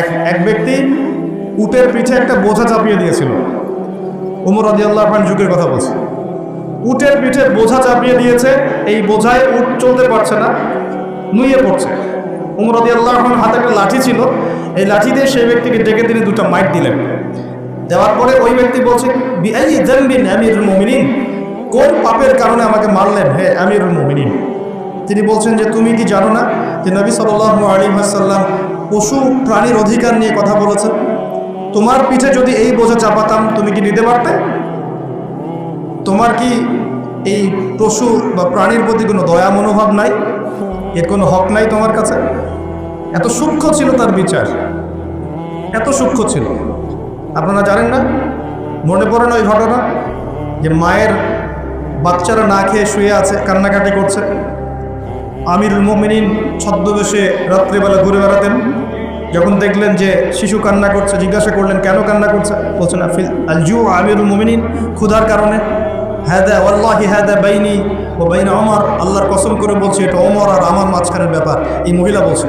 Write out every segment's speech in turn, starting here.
এক এক ব্যক্তি উটের পিঠে একটা বোঝা চাপিয়ে দিয়েছিল। উমর আদি আল্লাহ যুগের কথা বলছে। উটের পিঠে বোঝা চাপিয়ে দিয়েছে, এই বোঝায় উট চলতে পারছে না, নুয়ে পড়ছে। উমর আদি আল্লাহ হাতে একটা লাঠি ছিল, এই লাঠি দিয়ে সেই ব্যক্তিকে ডেকে তিনি দুটো মাইট দিলেন। দেওয়ার পরে ওই ব্যক্তি বলছে আমিরুল মুমিনিন, কোন পাপের কারণে আমাকে মারলেন হে আমিরুল মুমিনিন? তিনি বলছেন যে, তুমি কি জানো না যে নবী সাল্লাহ আলী আসাল্লাম পশু প্রাণীর অধিকার নিয়ে কথা বলেছেন, তোমার পিঠে যদি এই বোঝা চাপাতাম, তুমি কি নিতে পারতে? তোমার কি এই পশু বা প্রাণীর প্রতি কোনো দয়া মনোভাব নাই? এর কোনো হক নাই তোমার কাছে? এত সূক্ষ্ম ছিল তার বিচার। এত সূক্ষ্ম ছিল। আপনারা জানেন না? মনে পড়ে না ওই ঘটনা? যে মায়ের বাচ্চারা না খেয়ে শুয়ে আছে, কান্নাকাটি করছে। আমিরুল মোমিনিন ছদ্মবেশে রাত্রিবেলা ঘুরে বেড়াতেন। যখন দেখলেন যে শিশু কান্না করছে, জিজ্ঞাসা করলেন, কেন কান্না করছে? বলছেন, আফিল আলজু আমিরুল মোমিনিন ক্ষুধার কারণে। হ্যাদা ওয়াল্লাহি হ্যাদা বাইনি ও বাইন আমার আল্লাহর কসম করে বলছে, এটা অমর আর আমার মাঝখানের ব্যাপার। এই মহিলা বলছে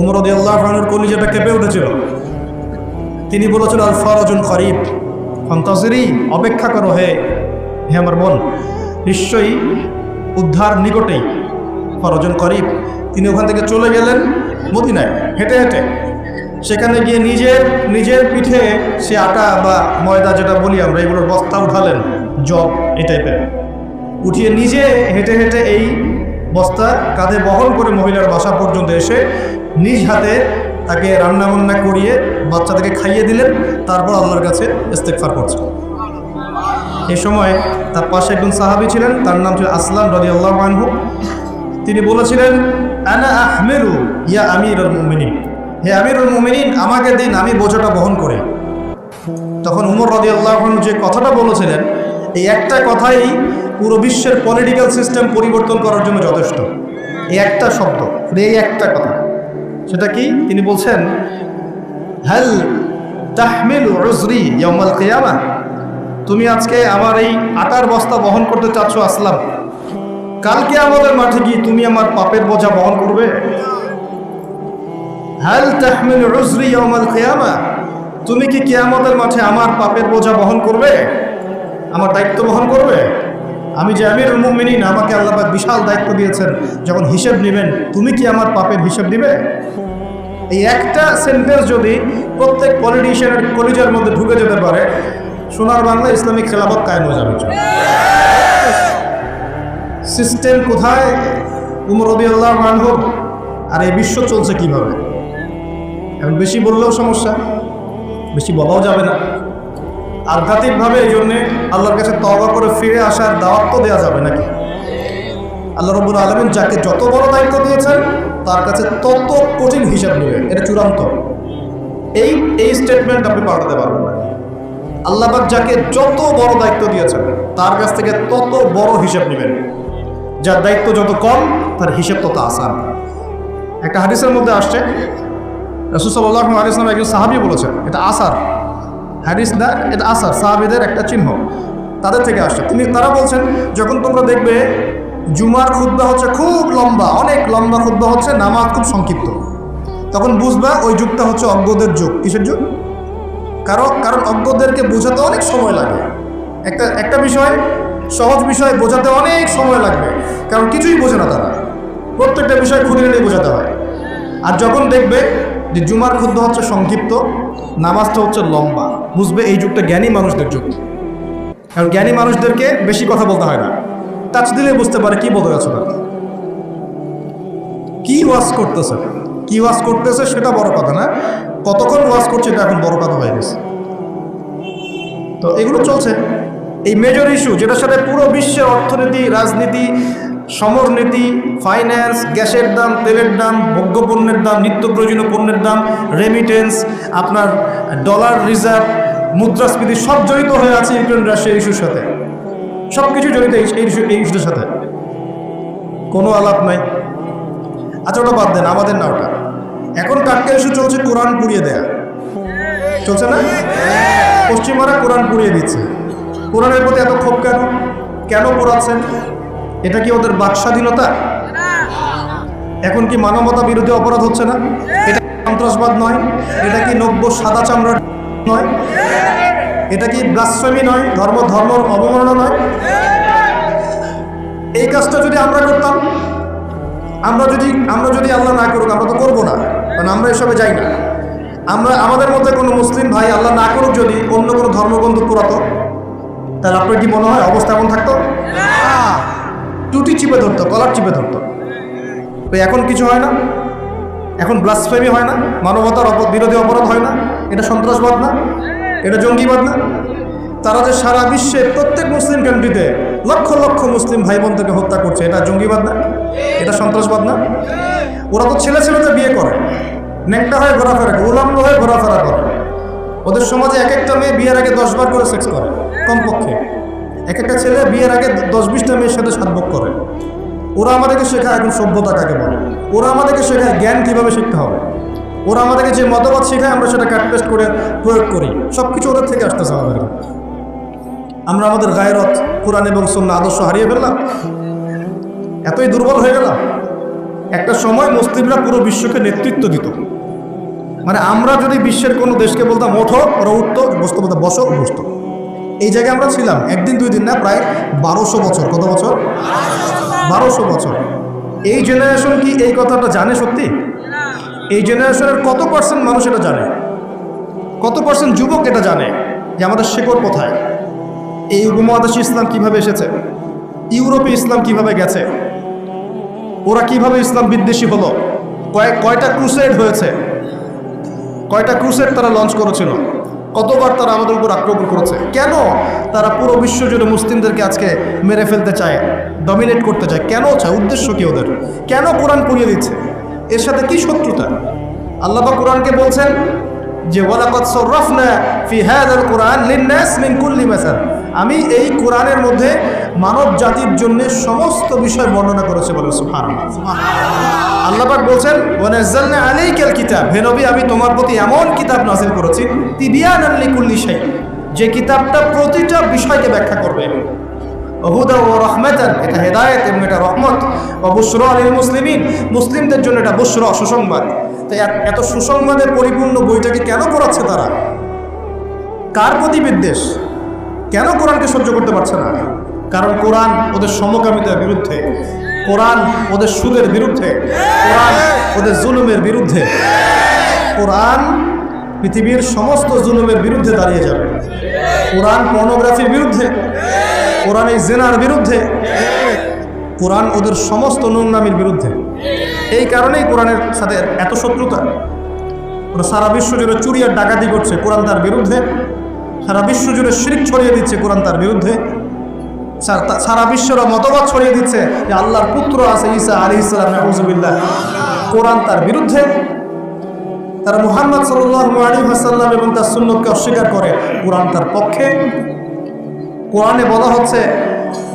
উমর রদি আল্লাহ খানের কলিজাটা কেঁপে উঠেছিল। তিনি বলেছিল আল ফরজুন খরিফ ফন্তাসিরি অপেক্ষা করো হে হে আমার বোন। নিশ্চয়ই উদ্ধার নিকটেই। ফরজন করিব তিনি ওখান থেকে চলে গেলেন মদিনায়, হেঁটে হেঁটে। সেখানে গিয়ে নিজের নিজের পিঠে সে আটা বা ময়দা যেটা বলি আমরা, এগুলোর বস্তা উঠালেন, জব এই টাইপের উঠিয়ে নিজে হেঁটে হেঁটে এই বস্তা কাঁধে বহন করে মহিলার বাসা পর্যন্ত এসে নিজ হাতে তাকে রান্না বান্না করিয়ে বাচ্চাটাকে খাইয়ে দিলেন, তারপর আল্লাহর কাছে ইস্তেকফার করছে। এ সময় তার পাশে একজন সাহাবি ছিলেন, তার নাম ছিল আসলাম রদি আল্লাহ আনহু। তিনি বলেছিলেন, আনা আহমেরু, ইয়া আমিরুল মুমিনিন। হে আমিরুল মুমিনিন, আমাকে দিন, আমি বোঝাটা বহন করি। তখন উমর রদি আল্লাহ যে কথাটা বলেছিলেন, এই একটা কথাই পুরো বিশ্বের পলিটিক্যাল সিস্টেম পরিবর্তন করার জন্য যথেষ্ট। এই একটা শব্দ এই একটা কথা। সেটা কি? তিনি বলছেন হ্যাল তাহমিল উজরি ইয়ামাল কিয়ামা? তুমি আজকে আমার এই আটার বস্তা বহন করতে চাচ্ছ আসলাম। কালকে আমাদের মাঠে গিয়ে তুমি আমার পাপের বোঝা বহন করবে? তুমি কি কিয়ামতের মাঠে আমার পাপের বোঝা বহন করবে? আমার দায়িত্ব বহন করবে? আমি যে আমির মুমিনিন, আমাকে আল্লাহ বিশাল দায়িত্ব দিয়েছেন। যখন হিসেব নেবেন, তুমি কি আমার পাপের হিসেব দিবে? এই একটা সেন্টেন্স যদি প্রত্যেক পলিটিশিয়ানের কলিজার মধ্যে ঢুকে যেতে পারে, সোনার বাংলা ইসলামিক খেলাফত কায়েম হয়ে যাবে সিস্টেম কোথায়? উমর রবি আল্লাহ মানহব আর এই বিশ্ব চলছে কীভাবে? এখন বেশি বললেও সমস্যা, বেশি বলাও যাবে না। আধ্যাত্মিকভাবে এই জন্যে আল্লাহর কাছে তবা করে ফিরে আসার দাওয়াত তো দেওয়া যাবে নাকি? আল্লাহ রব্বুল আলমিন যাকে যত বড় দায়িত্ব দিয়েছেন, তার কাছে তত কঠিন হিসাব নেবে। এটা চূড়ান্ত। এই এই স্টেটমেন্ট আপনি পাঠাতে পারবেন না। আল্লাহবাক যাকে যত বড় দায়িত্ব দিয়েছেন, তার কাছ থেকে তত বড় হিসাব নেবেন। যার দায়িত্ব যত কম, তার হিসেব তত আসান। একটা হাদিসের মধ্যে আসছে রসুসাল্লাহ আলিয়াম একজন সাহাবি বলেছেন, এটা আসার। হাদিস না, এটা আসার, সাহাবিদের একটা চিহ্ন। তাদের থেকে আসছে। তিনি, তারা বলছেন, যখন তোমরা দেখবে, জুমার খুদ্া হচ্ছে খুব লম্বা, অনেক লম্বা খুদ্া হচ্ছে, নামাজ খুব সংক্ষিপ্ত। তখন বুঝবা, ওই যুগটা হচ্ছে অজ্ঞদের যুগ। কিসের যুগ? কারণ কারণ অজ্ঞদেরকে বোঝাতে অনেক সময় লাগে। একটা একটা বিষয় সহজ বিষয় বোঝাতে অনেক সময় লাগবে, কারণ কিছুই বোঝে না তারা। প্রত্যেকটা বিষয় নিয়ে বোঝাতে হয়। আর যখন দেখবে যে জুমার ক্ষুদ্র হচ্ছে সংক্ষিপ্ত, নামাজটা হচ্ছে লম্বা, বুঝবে এই যুগটা জ্ঞানী মানুষদের যুগ। কারণ জ্ঞানী মানুষদেরকে বেশি কথা বলতে হয় না। টাচ দিলে বুঝতে পারে কি বলতে যাচ্ছে না কি ওয়াজ করতেছে? কি ওয়াজ করতেছে সেটা বড় কথা না। কতক্ষণ ওয়াজ করছে এটা এখন বড় কথা হয়ে গেছে। তো এগুলো চলছে। এই মেজর ইস্যু যেটার সাথে পুরো বিশ্বের অর্থনীতি, রাজনীতি সমরনীতি ফাইন্যান্স গ্যাসের দাম, তেলের দাম ভোগ্যপণ্যের দাম, নিত্য প্রয়োজনীয় পণ্যের দাম রেমিটেন্স আপনার ডলার রিজার্ভ মুদ্রাস্ফীতি সব জড়িত হয়ে আছে ইউক্রেন, রাশিয়ার ইস্যুর সাথে। সব কিছু জড়িত এই এই ইস্যু এই ইস্যুর সাথে। কোনো আলাপ নাই। আচ্ছা ওটা বাদ দেন, আমাদের না ওটা। এখন টাটকা ইস্যু চলছে কোরআন পুড়িয়ে দেয়া। চলছে না? পশ্চিমারা কোরআন পুড়িয়ে দিচ্ছে। কোরআনের প্রতি এত ক্ষোভ কেন? কেন পড়াচ্ছেন এটা কি ওদের বাক স্বাধীনতা এখন কি মানবতা বিরোধী অপরাধ হচ্ছে না? এটা সন্ত্রাসবাদ নয়? এটা কি নব্য সাদা চামড়া নয়? এটা কি ব্লাসফেমি নয়? ধর্ম ধর্ম অবমাননা নয়? এই কাজটা যদি আমরা করতাম, আমরা যদি আমরা যদি আল্লাহ না করুক, আমরা তো করব না। কারণ আমরা এসবে যাই না। আমরা, আমাদের মধ্যে কোনো মুসলিম ভাই আল্লাহ না করুক যদি অন্য কোনো ধর্মগ্রন্থ পুরাতো তাহলে আপনার কি মনে হয় অবস্থা এমন থাকতো? টুটি চিপে ধরতো কলার চিপে ধরতো। তো এখন কিছু হয় না। এখন ব্লাসফেমি হয় না। মানবতার বিরোধী অপরাধ হয় না। এটা সন্ত্রাসবাদ না। এটা জঙ্গিবাদ না। তারা যে সারা বিশ্বে প্রত্যেক মুসলিম কান্ট্রিতে লক্ষ লক্ষ মুসলিম ভাই বোনদেরকে হত্যা করছে, এটা জঙ্গিবাদ না। এটা সন্ত্রাসবাদ না। ওরা তো ছেলে ছেলেতে বিয়ে করে। নেংটা হয়ে ঘোরাফেরা করে উলম্ব হয়ে ঘোরাফেরা করে। ওদের সমাজে এক একটা মেয়ে বিয়ের আগে দশবার করে সেক্স করে, কমপক্ষে। এক একটা ছেলে বিয়ের আগে দশ বিশটা মেয়ের সাথে সাতভোগ করে। ওরা আমাদেরকে শেখায় এখন সভ্যতা কাকে বলে। ওরা আমাদেরকে শেখায় জ্ঞান কীভাবে শিখতে হবে। ওরা আমাদেরকে যে মতবাদ শেখায়, আমরা সেটা কাটপেস্ট করে প্রয়োগ করি। সব কিছু ওদের থেকে আসতেছে আমাদের। আমরা আমাদের গায়রত কোরআন এবং সন্না আদর্শ হারিয়ে ফেললাম। এতই দুর্বল হয়ে গেলাম। একটা সময় মুসলিমরা পুরো বিশ্বকে নেতৃত্ব দিত। মানে আমরা যদি বিশ্বের কোনো দেশকে বলতাম, ওঠো, ওরা উঠতো, বসতো বলতো বসো, বসতো। এই জায়গায় আমরা ছিলাম, একদিন, দুই দিন না, প্রায় বারোশো বছর। কত বছর? বারোশো বছর। এই জেনারেশন কি এই কথাটা জানে সত্যি? এই জেনারেশনের কত পার্সেন্ট মানুষ এটা জানে? কত পার্সেন্ট যুবক এটা জানে যে আমাদের শেকড় কোথায়? এই উপমহাদেশে ইসলাম কীভাবে এসেছে? ইউরোপে ইসলাম কীভাবে গেছে? ওরা কীভাবে ইসলাম বিদ্বেষী হলো? কয়েক, কয়টা ক্রুসেড হয়েছে? কয়টা ক্রুসেড তারা লঞ্চ করেছিল? কতবার তারা আমাদের উপর আক্রমণ করেছে? কেন তারা পুরো বিশ্ব জুড়ে মুসলিমদেরকে আজকে মেরে ফেলতে চায় ডমিনেট করতে চায়? কেন চায়? উদ্দেশ্য কি ওদের? কেন কোরআন পড়িয়ে দিচ্ছে? এর সাথে কি শত্রুতা? আল্লাহ কোরআনকে বলছেন যে হাযাল কোরআন লিন-নাস মিন কুল্লি আমি এই কোরআনের মধ্যে মানব জাতির জন্য সমস্ত বিষয় বর্ণনা করেছে বলে সুবহানাল্লাহ। আল্লাহ পাক বলছেন, ওয়ানাজ্জালনা আলাইকাল কিতাব। হে নবী, আমি তোমার প্রতি এমন কিতাব নাযিল করেছি, তিবিয়ানান লিকুল্লি শাই, যে কিতাবটা প্রতিটা বিষয়কে ব্যাখ্যা করবে। হুদা ও রহমাতান, এটা হেদায়েত, এবং এটা রহমত। ও বুশরা আলিল মুসলিমিন, মুসলিমদের জন্য এটা বুশরা, সুসংবাদ। তাই এত- সুসংবাদের পরিপূর্ণ বইটাকে কেন পড়াচ্ছে তারা? কার প্রতি বিদ্বেষ? কেন কোরআনকে সহ্য করতে পারছে না? কারণ কোরআন ওদের সমকামিতার বিরুদ্ধে। কোরআন ওদের সুদের বিরুদ্ধে। কোরআন ওদের জুলুমের বিরুদ্ধে। কোরআন পৃথিবীর সমস্ত জুলুমের বিরুদ্ধে দাঁড়িয়ে যাবে। কোরআন পর্নোগ্রাফির বিরুদ্ধে। কোরআন এই জেনার বিরুদ্ধে। কোরআন ওদের সমস্ত নোংরামির বিরুদ্ধে। এই কারণেই কোরআনের সাথে এত শত্রুতা। ওরা সারা বিশ্ব জুড়ে ডাকাতি করছে কোরআন তার বিরুদ্ধে। সারা বিশ্ব জুড়ে ছড়িয়ে দিচ্ছে কোরআন তার বিরুদ্ধে। সার- বিশ্বের মতবাদ ছড়িয়ে দিচ্ছে যে আল্লাহর পুত্র আছে ঈসা আলী ইসলাম নজুবিল্লাহ কোরআন তার বিরুদ্ধে তারা মুহাম্মদ হাসাল্লাম এবং তার সুন্নতকে অস্বীকার করে। কোরআন তার পক্ষে। কোরআনে বলা হচ্ছে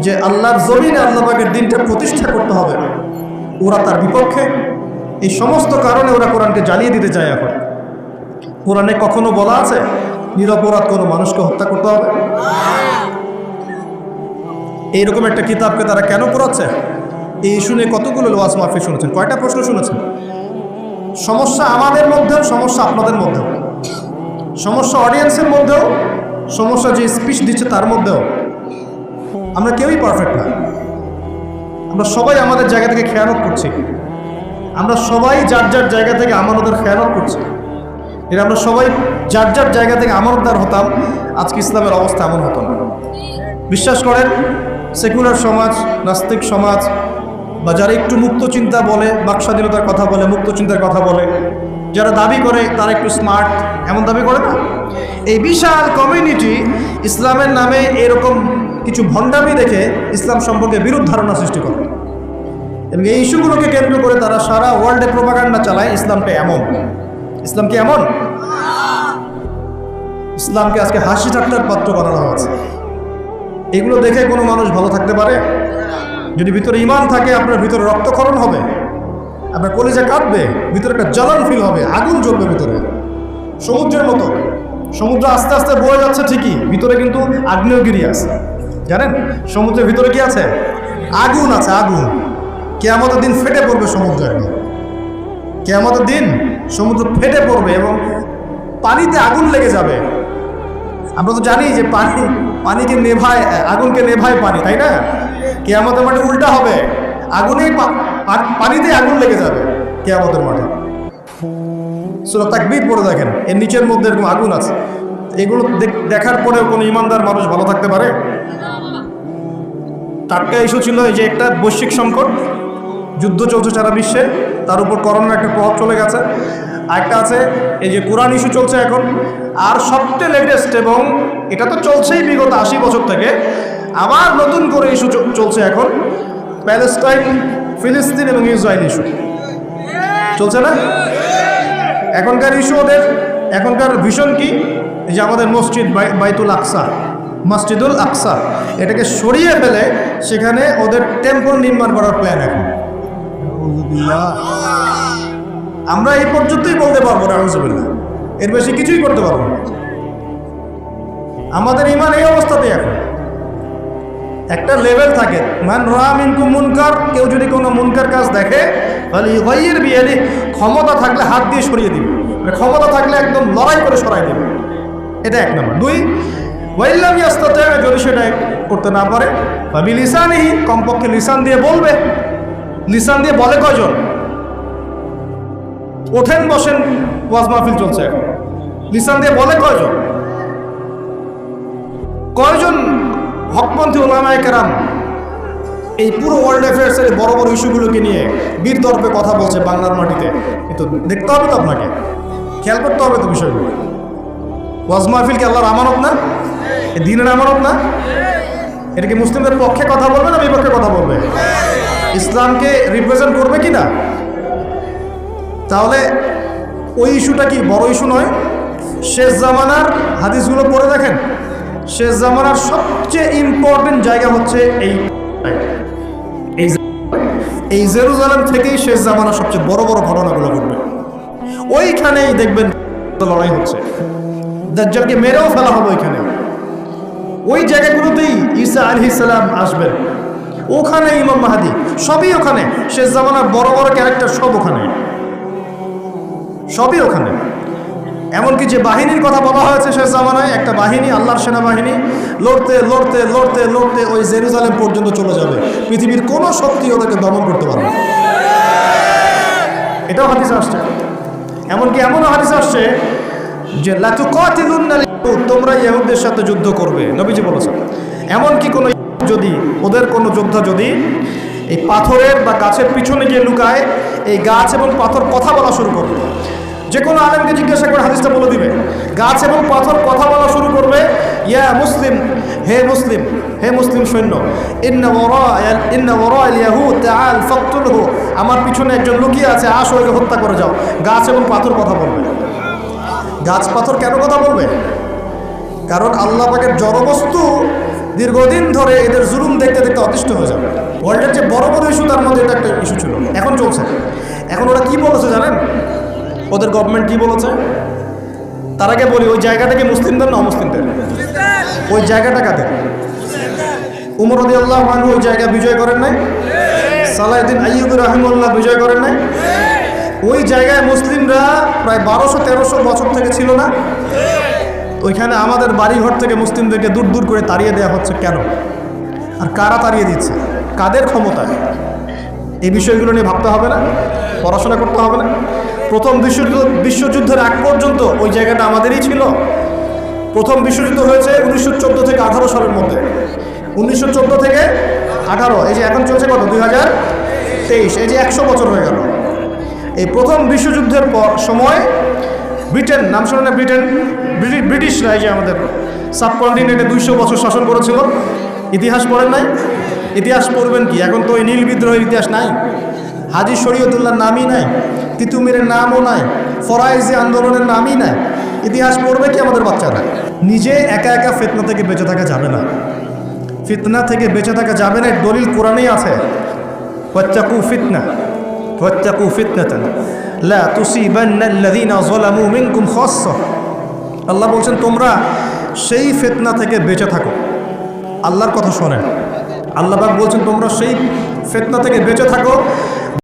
যে আল্লাহর জমিনে আল্লাহ পাকের দিনটা প্রতিষ্ঠা করতে হবে। ওরা তার বিপক্ষে। এই সমস্ত কারণে ওরা কোরআনকে জ্বালিয়ে দিতে চায় এখন। কোরআনে কখনো বলা আছে, নিরপরাধ কোনো মানুষকে হত্যা করতে হবে। এইরকম একটা কিতাবকে তারা কেন পড়াচ্ছে? এই শুনে কতগুলো লোয়াজ মাফি শুনেছেন? কয়টা প্রশ্ন শুনেছেন? সমস্যা আমাদের মধ্যেও, সমস্যা আপনাদের মধ্যেও। সমস্যা অডিয়েন্সের মধ্যেও, সমস্যা যে স্পিচ দিচ্ছে তার মধ্যেও। আমরা কেউই পারফেক্ট না। আমরা সবাই আমাদের জায়গা থেকে খেয়ানত করছি। আমরা সবাই যার যার জায়গা থেকে আমানতের খেয়ানত করছি। এটা আমরা সবাই যার যার জায়গা থেকে আমানতদার হতাম, আজকে ইসলামের অবস্থা এমন হতো না। বিশ্বাস করেন সেকুলার সমাজ, নাস্তিক সমাজ, বা যারা একটু মুক্ত চিন্তা বলে বাক স্বাধীনতার কথা বলে, মুক্ত চিন্তার কথা বলে, যারা দাবি করে, তারা একটু স্মার্ট এমন দাবি করে না? এই বিশাল কমিউনিটি ইসলামের নামে এরকম কিছু ভণ্ডামি দেখে ইসলাম সম্পর্কে বিরূপ ধারণা সৃষ্টি করে। এবং এই ইস্যুগুলোকে কেন্দ্র করে তারা সারা ওয়ার্ল্ডে প্রোপাগান্ডা চালায় ইসলামটা এমন। ইসলাম কি এমন? ইসলামকে আজকে হাসি ঠাট্টার পাত্র বানানো হয়েছে। এগুলো দেখে কোনো মানুষ ভালো থাকতে পারে? যদি ভিতরে ইমান থাকে, আপনার ভিতরে রক্তক্ষরণ হবে। আপনার কলেজে কাটবে ভিতরে একটা জ্বালান ফিল হবে, আগুন জ্বলবে ভিতরে। সমুদ্রের মতো। সমুদ্র আস্তে আস্তে বয়ে যাচ্ছে ঠিকই, ভিতরে কিন্তু আগ্নেয়গিরি আছে জানেন? সমুদ্রের ভিতরে কি আছে? আগুন আছে, আগুন। কেয়ামতের দিন ফেটে পড়বে সমুদ্র একদম। কেয়ামতের দিন সমুদ্র ফেটে পড়বে এবং পানিতে আগুন লেগে যাবে। আমরা তো জানি যে পানি পানিকে নেভায়, আগুনকে নেভায় পানি, তাই না? কেয়ামতের মাঠে উল্টা হবে। আগুনেই পানিতে আগুন লেগে যাবে কেয়ামতের মাঠে। সুরা তাকবীর পড়ে দেখেন, এর নিচের মধ্যে এরকম আগুন আছে। এগুলো দেখ- দেখার পরেও কোনো ইমানদার মানুষ ভালো থাকতে পারে? টাটকা ইস্যু ছিল এই যে একটা বৈশ্বিক সংকট, যুদ্ধ চলছে সারা বিশ্বে, তার উপর করোনার একটা প্রভাব চলে গেছে। আরেকটা আছে, এই যে কোরআন ইস্যু চলছে এখন। আর সবচেয়ে লেটেস্ট এবং এটা তো চলছেই বিগত আশি বছর থেকে, আবার নতুন করে ইস্যু চলছে এখন, প্যালেস্টাইন, ফিলিস্তিন এবং ইসরায়েল ইস্যু। চলছে না? এখনকার ইস্যু ওদের, এখনকার ভীষণ কি? যে আমাদের মসজিদ বাই- বাইতুল আকসা, মসজিদুল আকসা, এটাকে সরিয়ে ফেলে সেখানে ওদের টেম্পল নির্মাণ করার প্ল্যান এখন। আমরা এই পর্যন্তই বলতে পারব না আলহামদুলিল্লাহ এর বেশি কিছুই করতে পারব না। আমাদের ইমান এই অবস্থাতেই এখন। একটা লেভেল থাকে। মান রামিন মুনকার, কেউ যদি কোনো মুনকার কাজ দেখে তাহলে ইগয়ের বিয়ালি ক্ষমতা থাকলে হাত দিয়ে সরিয়ে দিবে। মানে ক্ষমতা থাকলে একদম লড়াই করে সরাই দিবে। এটা এক নম্বর। দুই ওয়াইল্লাম ইয়াস্তাতে যদি সেটা করতে না পারে বা লিসানই কমপক্ষে লিসান দিয়ে বলবে। লিসান দিয়ে বলে কয়জন? ওঠেন, বসেন, ওয়াজ মাহফিল চলছে। এখন দিয়ে বলে কয়জন? কয়জন হকপন্থী ওলামায় কেরাম এই পুরো ওয়ার্ল্ড অ্যাফেয়ার্সের বড় বড় ইস্যুগুলোকে নিয়ে বীর তরফে কথা বলছে বাংলার মাটিতে? কিন্তু দেখতে হবে তো আপনাকে। খেয়াল করতে হবে তো বিষয়গুলো। ওয়াজ মাহফিল কি আল্লাহর আমানত না? দিনের আমানত না? এটা কি মুসলিমদের পক্ষে কথা বলবে না বিপক্ষে কথা বলবে ইসলামকে রিপ্রেজেন্ট করবে কি না? তাহলে ওই ইস্যুটা কি বড় ইস্যু নয়? শেষ জামানার হাদিসগুলো পড়ে দেখেন। শেষ জামানার সবচেয়ে ইম্পর্টেন্ট জায়গা হচ্ছে এই এই জেরুজালেম থেকেই শেষ জামানার সবচেয়ে বড় বড় ঘটনাগুলো ঘটবে। ওইখানেই দেখবেন লড়াই হচ্ছে। দাজ্জালকে মেরেও ফেলা হবে ওইখানে। ওই জায়গাগুলোতেই ঈসা আলহি সালাম আসবেন। ওখানে ইমাম মাহাদি, সবই ওখানে। শেষ জামানার বড় বড় ক্যারেক্টার সব ওখানে। সবই ওখানে। এমনকি যে বাহিনীর কথা বলা হয়েছে শেষ জামানায় একটা বাহিনী আল্লাহর সেনাবাহিনী লড়তে লড়তে লড়তে লড়তে ওই জেরুজালেম পর্যন্ত চলে যাবে। পৃথিবীর কোনো শক্তি ওদেরকে দমন করতে পারবে এটাও হাদিস আসছে। এমনকি এমনও হাদিস আসছে যে লাতুকাতিলুন্নাল ইয়াহুদ, তোমরা ইহুদদের সাথে যুদ্ধ করবে। নবীজি বলেছেন এমনকি কোনো যদি ওদের কোনো যোদ্ধা যদি এই পাথরের বা গাছের পিছনে গিয়ে লুকায় এই গাছ এবং পাথর কথা বলা শুরু করবে যে কোনো আলেমকে জিজ্ঞাসা করে হাদিসটা বলে দিবে। গাছ এবং পাথর কথা বলা শুরু করবে, ইয়া মুসলিম, হে মুসলিম হে মুসলিম সৈন্য আমার পিছনে একজন লুকিয়ে আছে, আসো ওকে হত্যা করে যাও। গাছ এবং পাথর কথা বলবে। গাছ পাথর কেন কথা বলবে? কারণ আল্লাহ পাকের জড়বস্তু দীর্ঘদিন ধরে এদের জুলুম দেখতে দেখতে অতিষ্ঠ হয়ে যাবে। ওয়ার্ল্ডের যে বড় বড় ইস্যু তার মধ্যে এটা একটা ইস্যু ছিল। এখন চলছে। এখন ওরা কি বলেছে জানেন? ওদের গভর্নমেন্ট কি বলেছে? তার আগে বলি, ওই জায়গাটা কি মুসলিমদের না অমুসলিমদের ওই জায়গাটা কাদের? উমর আল্লাহ ওই জায়গা বিজয় করেন নাই? সালাউদ্দিন আইয়ুব রহিমুল্লাহ বিজয় করেন নাই? ওই জায়গায় মুসলিমরা প্রায় বারোশো, তেরোশো বছর থেকে ছিল না? ওইখানে আমাদের বাড়িঘর থেকে মুসলিমদেরকে দূর দূর করে তাড়িয়ে দেওয়া হচ্ছে কেন? আর কারা তাড়িয়ে দিচ্ছে? কাদের ক্ষমতায়? এই বিষয়গুলো নিয়ে ভাবতে হবে না? পড়াশোনা করতে হবে না? প্রথম বিশ্বযুদ্ধ বিশ্বযুদ্ধের আগ পর্যন্ত ওই জায়গাটা আমাদেরই ছিল। প্রথম বিশ্বযুদ্ধ হয়েছে উনিশশো চোদ্দ থেকে আঠারো সালের মধ্যে। উনিশশো চোদ্দ থেকে আঠারো, এই যে এখন চলছে কত? দুই হাজার তেইশ, এই যে একশো বছর হয়ে গেল। এই প্রথম বিশ্বযুদ্ধের পর সময় ব্রিটেন, নাম শোনেন না ব্রিটেন, ব্রিটি- ব্রিটিশরা এই যে আমাদের সাবকন্টিনেন্টে দুইশো বছর শাসন করেছিল। ইতিহাস পড়েন নাই। ইতিহাস পড়বেন কি? এখন তো ওই নীল বিদ্রোহের ইতিহাস নাই। হাজি শরীয়তুল্লাহর নামই নাই, তিতুমিরের নামও নাই, ফরাইজি আন্দোলনের নামই নাই। ইতিহাস পড়বে কি আমাদের বাচ্চারা? নিজে একা একা ফেতনা থেকে বেঁচে থাকা যাবে না। ফিতনা থেকে বেঁচে থাকা যাবে না দলিল কোরআনেই আছে। ওয়াত্তাকু ফিতনা, ওয়াত্তাকু ফিতনাতান। লা আল্লাহ বলছেন, তোমরা সেই ফেতনা থেকে বেঁচে থাকো। আল্লাহর কথা শোনেন। আল্লাহ পাক বলছেন, তোমরা সেই ফেতনা থেকে বেঁচে থাকো